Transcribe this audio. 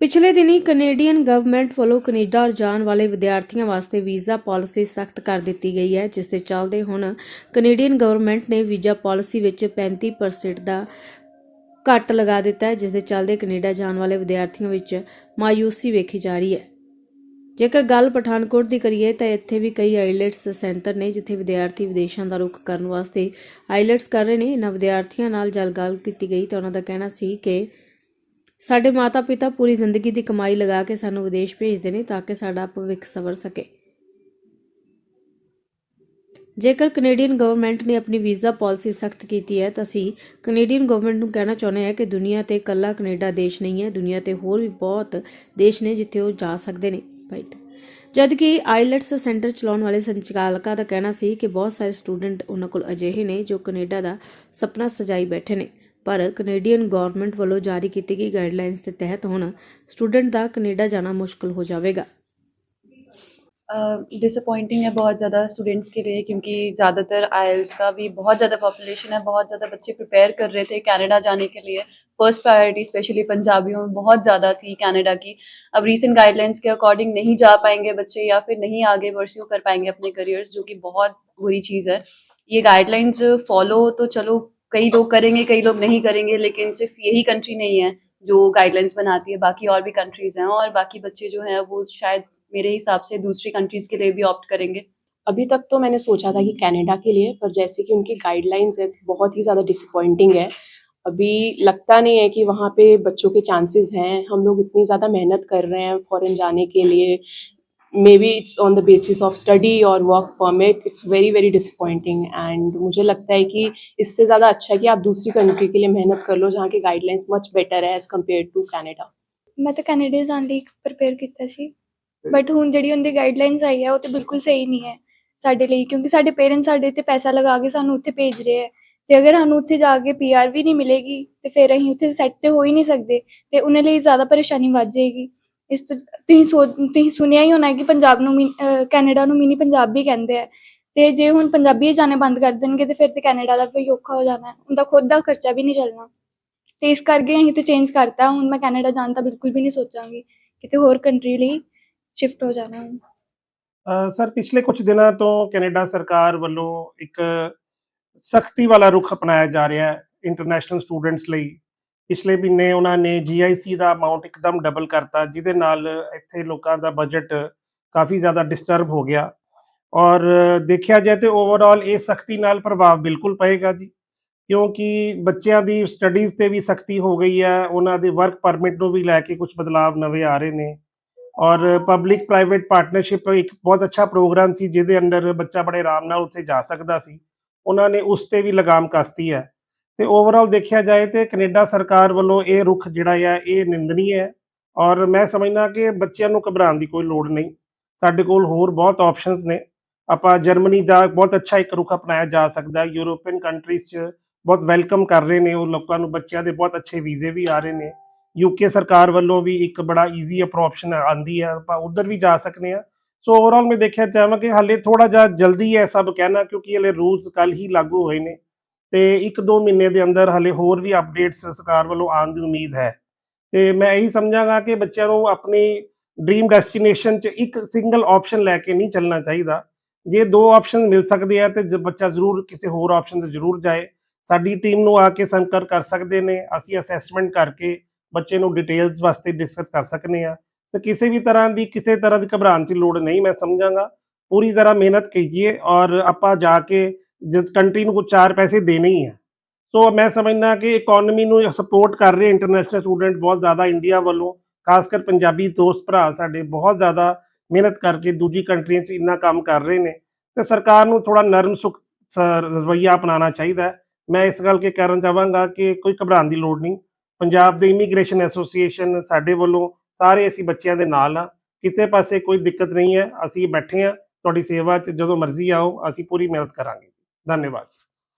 ਪਿਛਲੇ ਦਿਨੀ Canadian government ਵੱਲੋਂ ਕੈਨੇਡਾ ਜਾਣ ਵਾਲੇ ਵਿਦਿਆਰਥੀਆਂ ਵਾਸਤੇ ਵੀਜ਼ਾ ਪਾਲਿਸੀ ਸਖਤ ਕਰ ਦਿੱਤੀ ਗਈ ਹੈ, ਜਿਸ ਦੇ ਚੱਲਦੇ ਹੁਣ ਕੈਨੇਡੀਅਨ ਗਵਰਨਮੈਂਟ ਨੇ ਵੀਜ਼ਾ ਪਾਲਿਸੀ ਵਿੱਚ 35% ਦਾ ਘੱਟ ਲਗਾ ਦਿੱਤਾ ਹੈ, ਜਿਸ ਦੇ ਚੱਲਦੇ ਕੈਨੇਡਾ ਜਾਣ ਵਾਲੇ ਵਿਦਿਆਰਥੀਆਂ ਵਿੱਚ ਮਾਯੂਸੀ ਵੇਖੀ ਜਾ ਰਹੀ ਹੈ। ਜੇਕਰ ਗੱਲ ਪਠਾਨਕੋਟ ਦੀ ਕਰੀਏ, ਤਾਂ ਇੱਥੇ ਵੀ ਕਈ ਆਈਲੈਟਸ ਸੈਂਟਰ ਨੇ, ਜਿੱਥੇ ਵਿਦਿਆਰਥੀ ਵਿਦੇਸ਼ਾਂ ਦਾ ਰੁਖ ਕਰਨ ਵਾਸਤੇ ਆਈਲੈਟਸ ਕਰ ਰਹੇ ਨੇ। ਇਹਨਾਂ ਵਿਦਿਆਰਥੀਆਂ ਨਾਲ ਜਲ ਗੱਲ ਕੀਤੀ ਗਈ, ਤਾਂ ਉਹਨਾਂ ਦਾ ਕਹਿਣਾ ਸੀ ਕਿ ਸਾਡੇ ਮਾਤਾ-ਪਿਤਾ ਪੂਰੀ ਜ਼ਿੰਦਗੀ ਦੀ ਕਮਾਈ ਲਗਾ ਕੇ ਸਾਨੂੰ ਵਿਦੇਸ਼ ਭੇਜਦੇ ਨੇ ਤਾਂ ਕਿ ਸਾਡਾ ਭਵਿੱਖ ਸਵਰ ਸਕੇ। ਜੇਕਰ ਕੈਨੇਡੀਅਨ ਗਵਰਨਮੈਂਟ ਨੇ ਆਪਣੀ ਵੀਜ਼ਾ ਪਾਲਿਸੀ ਸਖਤ ਕੀਤੀ ਹੈ, ਤਾਂ ਅਸੀਂ ਕੈਨੇਡੀਅਨ ਗਵਰਨਮੈਂਟ ਨੂੰ ਕਹਿਣਾ ਚਾਹੁੰਦੇ ਹਾਂ ਕਿ ਦੁਨੀਆ ਤੇ ਇਕੱਲਾ ਕੈਨੇਡਾ ਦੇਸ਼ ਨਹੀਂ ਹੈ, ਦੁਨੀਆ ਤੇ ਹੋਰ ਵੀ ਬਹੁਤ ਦੇਸ਼ ਨੇ ਜਿੱਥੇ ਉਹ ਜਾ ਸਕਦੇ ਨੇ। ਰਾਈਟ ਜਦ ਕਿ ਆਈਲੈਟਸ ਸੈਂਟਰ ਚਲਾਉਣ ਵਾਲੇ ਸੰਚਾਲਕਾਂ ਦਾ ਕਹਿਣਾ ਸੀ ਕਿ ਬਹੁਤ ਸਾਰੇ ਸਟੂਡੈਂਟ ਉਹਨਾਂ ਕੋਲ ਅਜਿਹੇ ਨੇ ਜੋ ਕੈਨੇਡਾ ਦਾ ਸੁਪਨਾ ਸਜਾਈ ਬੈਠੇ ਨੇ। ਪਰ ਕੈਨੇਡੀਅਨ ਗਵਰਨਮੈਂਟ ਵੱਲੋਂ ਜਾਰੀ ਕੀਤੀ ਗਈ ਗਾਈਡਲਾਈਨਸ ਦੇ ਤਹਿਤ ਹੁਣ ਸਟੂਡੈਂਟ ਦਾ ਕੈਨੇਡਾ ਜਾਣਾ ਮੁਸ਼ਕਲ ਹੋ ਜਾਵੇਗਾ डिसअपॉइंटिंग है बहुत ज़्यादा स्टूडेंट्स के लिए क्योंकि ज़्यादातर आयल्स का भी बहुत ज़्यादा पॉपुलेशन है बहुत ज़्यादा बच्चे प्रिपेयर कर रहे थे कनाडा जाने के लिए फर्स्ट प्रायोरिटी स्पेशली पंजाबियों में बहुत ज़्यादा थी कनाडा की अब रीसेंट गाइडलाइंस के अकॉर्डिंग नहीं जा पाएंगे बच्चे या फिर नहीं आगे परस्यू कर पाएंगे अपने करियर्स जो कि बहुत बुरी चीज़ है ये गाइडलाइंस फॉलो तो चलो कई लोग करेंगे, कई लोग नहीं करेंगे, लेकिन सिर्फ़ यही कंट्री नहीं है जो गाइडलाइंस बनाती है। बाकी और भी कंट्रीज़ हैं और बाकी बच्चे जो हैं वो शायद मेरे हिसाब से दूसरी कंट्रीज़ के लिए भी ऑप्ट करेंगे। अभी तक तो मैंने सोचा था कि कनाडा के लिए, पर जैसे कि उनकी गाइडलाइंस है, बहुत ही ज़्यादा डिसअपॉइंटिंग है। अभी लगता नहीं है कि वहाँ पे बच्चों के चांसेस हैं। हम लोग इतनी ज़्यादा मेहनत कर रहे हैं फॉरेन जाने के लिए। maybe it's on the basis of study और work permit it's very very disappointing and मुझे लगता है कि इससे ज़्यादा अच्छा है कि आप दूसरी कंट्री के लिए मेहनत कर लो जहाँ की गाइडलाइंस मच बेटर है एज़ कम्पेयर टू कैनेडा ਮੈਂ ਤਾਂ ਕੈਨੇਡਾ ਜਾਣ ਲਈ ਪ੍ਰਪੇਅਰ ਕੀਤਾ ਸੀ ਬਟ ਹੁਣ ਜਿਹੜੀ ਉਹਦੀ ਗਾਈਡਲਾਈਨਸ ਆਈ ਹੈ ਉਹ ਤੇ ਬਿਲਕੁਲ ਸਹੀ ਨਹੀਂ ਹੈ ਸਾਡੇ ਲਈ ਕਿਉਂਕਿ ਸਾਡੇ ਪੇਰੈਂਟਸ ਸਾਡੇ ਤੇ ਪੈਸਾ ਲਗਾ ਕੇ ਸਾਨੂੰ ਉੱਥੇ ਭੇਜ ਰਹੇ ਹੈ ਤੇ ਅਗਰ ਸਾਨੂੰ ਉੱਥੇ ਜਾ ਕੇ ਪੀਆਰ ਵੀ ਨਹੀਂ ਮਿਲੇਗੀ ਤੇ ਫਿਰ ਅਸੀਂ ਉੱਥੇ ਸੈੱਟ ਤੇ ਹੋ ਹੀ ਨਹੀਂ ਸਕਦੇ ਤੇ ਉਹਨਾਂ ਲਈ ਜ਼ਿਆਦਾ ਪਰੇਸ਼ਾਨੀ ਵੱਧ ਜਾਏਗੀ ਇਸ ਤੋਂ ਤੁਸੀਂ ਸੋਚ ਤੁਸੀਂ ਸੁਣਿਆ ਹੀ ਹੋਣਾ ਕਿ ਪੰਜਾਬ ਨੂੰ ਮਿ- ਅਹ ਕੈਨੇਡਾ ਨੂੰ ਮਿਨੀ ਪੰਜਾਬ ਵੀ ਕਹਿੰਦੇ ਆ। ਤੇ ਜੇ ਹੁਣ ਪੰਜਾਬੀ ਜਾਣੇ ਬੰਦ ਕਰ ਦੇਣਗੇ ਤੇ ਫਿਰ ਤੇ ਕੈਨੇਡਾ ਦਾ ਵੀ ਔਖਾ ਹੋ ਜਾਣਾ ਹੈ। ਉਹਦਾ ਖੁਦ ਦਾ ਖਰਚਾ ਵੀ ਨਹੀਂ ਚੱਲਣਾ। ਤੇ ਇਸ ਕਰਕੇ ਅਸੀਂ ਤੇ ਚੇਂਜ ਕਰਤਾ। ਹੁਣ ਮੈਂ ਕੈਨੇਡਾ ਜਾਣ ਦਾ ਬਿਲਕੁਲ ਵੀ ਨਹੀਂ ਸੋਚਾਂਗੀ। ਕਿਤੇ ਹੋਰ ਕੰਟਰੀ ਲਈ ਸ਼ਿਫਟ ਹੋ ਜਾਣਾ ਹੁਣ। ਅ, ਸਰ ਪਿਛਲੇ ਕੁਝ ਦਿਨਾਂ ਤੋਂ ਕੈਨੇਡਾ ਸਰਕਾਰ ਵੱਲੋਂ ਇੱਕ ਸਖਤੀ ਵਾਲਾ ਰੁਖ ਅਪਣਾਇਆ ਜਾ ਰਿਹਾ ਹੈ। ਇੰਟਰਨੈਸ਼ਨਲ ਸਟੂਡੈਂਟਸ ਲਈ ਪਿਛਲੇ ਮਹੀਨੇ ਉਹਨਾਂ ਨੇ GIC ਦਾ ਅਮਾਉਂਟ ਇੱਕਦਮ ਡਬਲ ਕਰਤਾ, ਜਿਹਦੇ ਨਾਲ ਇੱਥੇ ਲੋਕਾਂ ਦਾ ਬਜਟ ਕਾਫੀ ਜ਼ਿਆਦਾ ਡਿਸਟਰਬ ਹੋ ਗਿਆ। ਔਰ ਦੇਖਿਆ ਜਾਏ ਤੇ ਓਵਰਆਲ ਇਹ ਸਖਤੀ ਨਾਲ ਪ੍ਰਭਾਵ ਬਿਲਕੁਲ ਪਏਗਾ ਜੀ, ਕਿਉਂਕਿ ਬੱਚਿਆਂ ਦੀ ਸਟੱਡੀਜ਼ ਤੇ ਵੀ ਸਖਤੀ ਹੋ ਗਈ ਹੈ, ਉਹਨਾਂ ਦੇ ਵਰਕ ਪਰਮਿਟ ਨੂੰ ਵੀ ਲੈ ਕੇ ਕੁਝ ਬਦਲਾਵ ਨਵੇਂ ਆ ਰਹੇ ਨੇ। ਔਰ ਪਬਲਿਕ ਪ੍ਰਾਈਵੇਟ ਪਾਰਟਨਰਸ਼ਿਪ ਇੱਕ ਬਹੁਤ ਅੱਛਾ ਪ੍ਰੋਗਰਾਮ ਸੀ, ਜਿਹਦੇ ਅੰਦਰ ਬੱਚਾ ਬੜੇ ਆਰਾਮ ਨਾਲ ਉੱਥੇ ਜਾ ਸਕਦਾ ਸੀ। ਉਹਨਾਂ ਨੇ ਉਸ ਤੇ ਵੀ ਲਗਾਮ ਕਸਤੀ ਹੈ। ਤੇ ਓਵਰਆਲ ਦੇਖਿਆ ਜਾਏ ਤੇ ਕੈਨੇਡਾ ਸਰਕਾਰ ਵੱਲੋਂ ਇਹ ਰੁਖ ਜਿਹੜਾ ਆ, ਇਹ ਨਿੰਦਨੀ ਹੈ। ਔਰ ਮੈਂ ਸਮਝਦਾ ਕਿ ਬੱਚਿਆਂ ਨੂੰ ਘਬਰਾਉਣ ਦੀ ਕੋਈ ਲੋੜ ਨਹੀਂ। ਸਾਡੇ ਕੋਲ ਹੋਰ ਬਹੁਤ ਆਪਸ਼ਨਸ ਨੇ। ਆਪਾਂ ਜਰਮਨੀ ਦਾ ਬਹੁਤ ਅੱਛਾ ਇੱਕ ਰੁਖ ਅਪਣਾਇਆ ਜਾ ਸਕਦਾ ਯੂਰੋਪੀਅਨ ਕੰਟਰੀਜ਼ 'ਚ ਬਹੁਤ ਵੈਲਕਮ ਕਰ ਰਹੇ ਨੇ ਉਹ ਲੋਕਾਂ ਨੂੰ। ਬੱਚਿਆਂ ਦੇ ਬਹੁਤ ਅੱਛੇ ਵੀਜ਼ੇ ਵੀ ਆ ਰਹੇ ਨੇ। ਯੂਕੇ ਸਰਕਾਰ ਵੱਲੋਂ ਵੀ ਇੱਕ ਬੜਾ ਈਜ਼ੀ ਅਪਰੋਪਸ਼ਨ ਆਂਦੀ ਹੈ। ਆਪਾਂ ਉਧਰ ਵੀ ਜਾ ਸਕਨੇ ਆ ਸੋ ਓਵਰਆਲ ਮੈਂ ਦੇਖਿਆ ਚਾਹਾਂ ਕਿ ਹਾਲੇ ਥੋੜਾ ਜਿਹਾ ਜਲਦੀ ਹੈ ਸਭ ਕਹਿਣਾ ਕਿਉਂਕਿ ਹਲੇ ਰੂਲਸ ਕੱਲ ਹੀ ਲਾਗੂ ਹੋਏ ਨੇ। ਤੇ 1-2 ਮਹੀਨੇ ਦੇ ਅੰਦਰ ਹਲੇ ਹੋਰ ਵੀ ਅਪਡੇਟਸ ਸਰਕਾਰ ਵੱਲੋਂ ਆਉਣ ਦੀ ਉਮੀਦ ਹੈ। ਤੇ ਮੈਂ ਇਹੀ ਸਮਝਾਂਗਾ ਕਿ ਬੱਚਿਆਂ ਨੂੰ ਆਪਣੀ ਡ੍ਰੀਮ ਡੈਸਟੀਨੇਸ਼ਨ 'ਚ ਇੱਕ ਸਿੰਗਲ ਆਪਸ਼ਨ ਲੈ ਕੇ ਨਹੀਂ ਚੱਲਣਾ ਚਾਹੀਦਾ। ਜੇ ਦੋ ਆਪਸ਼ਨ ਮਿਲ ਸਕਦੇ ਆ ਤੇ ਬੱਚਾ ਜ਼ਰੂਰ ਕਿਸੇ ਹੋਰ ਆਪਸ਼ਨ ਤੇ ਜ਼ਰੂਰ ਜਾਏ। ਸਾਡੀ ਟੀਮ ਨੂੰ ਆ ਕੇ ਸੰਪਰਕ ਕਰ ਸਕਦੇ ਨੇ, ਅਸੀਂ ਅਸੈਸਮੈਂਟ ਕਰਕੇ ਬੱਚੇ ਨੂੰ ਡਿਟੇਲਸ ਵਾਸਤੇ ਡਿਸਕਸ ਕਰ ਸਕਨੇ ਆ। ਤੇ ਕਿਸੇ ਵੀ ਤਰ੍ਹਾਂ ਦੀ ਕਿਸੇ ਤਰ੍ਹਾਂ ਦੀ ਘਬਰਾਉਣ ਦੀ ਲੋੜ ਨਹੀਂ, ਮੈਂ ਸਮਝਾਂਗਾ। ਪੂਰੀ ਜ਼ਰਾ ਮਿਹਨਤ ਕੀਜੀਏ ਔਰ ਆਪਾਂ ਜਾ ਕੇ ਜਿਸ ਕੰਟਰੀ ਨੂੰ ਕੁਝ ਚਾਰ ਪੈਸੇ ਦੇਣੇ ਹੀ ਹੈ ਸੋ ਮੈਂ ਸਮਝਦਾ ਕਿ ਇਕਨੋਮੀ ਨੂੰ ਸਪੋਰਟ ਕਰ ਰਹੇ ਇੰਟਰਨੈਸ਼ਨਲ ਸਟੂਡੈਂਟ ਬਹੁਤ ਜ਼ਿਆਦਾ ਇੰਡੀਆ ਵੱਲੋਂ, ਖਾਸ ਕਰ ਪੰਜਾਬੀ ਦੋਸਤ ਭਰਾ ਸਾਡੇ ਬਹੁਤ ਜ਼ਿਆਦਾ ਮਿਹਨਤ ਕਰਕੇ ਦੂਜੀ ਕੰਟਰੀਆਂ 'ਚ ਇੰਨਾ ਕੰਮ ਕਰ ਰਹੇ ਨੇ। ਤੇ ਸਰਕਾਰ ਨੂੰ ਥੋੜਾ ਨਰਮ ਸੁਖ ਸ- ਰਵੱਈਆ ਅਪਣਾਉਣਾ ਚਾਹੀਦਾ ਹੈ। ਮੈਂ ਇਸ ਗੱਲ ਕੇ ਕਰਨ ਚਾਹਾਂਗਾ ਕਿ ਕੋਈ ਘਬਰਾਉਣ ਦੀ ਲੋੜ ਨਹੀਂ। ਪੰਜਾਬ ਦੇ ਇਮੀਗ੍ਰੇਸ਼ਨ ਐਸੋਸੀਏਸ਼ਨ ਸਾਡੇ ਵੱਲੋਂ ਸਾਰੇ ਅਸੀਂ ਬੱਚਿਆਂ ਦੇ ਨਾਲ ਆ ਕਿਸੇ ਪਾਸੇ ਕੋਈ ਦਿੱਕਤ ਨਹੀਂ ਹੈ। ਅਸੀਂ ਬੈਠੇ ਆ ਤੁਹਾਡੀ ਸੇਵਾ 'ਚ ਜਦੋਂ ਮਰਜ਼ੀ ਆਓ, ਅਸੀਂ ਪੂਰੀ ਮਿਹਨਤ ਕਰਾਂਗੇ। ਧੰਨਵਾਦ।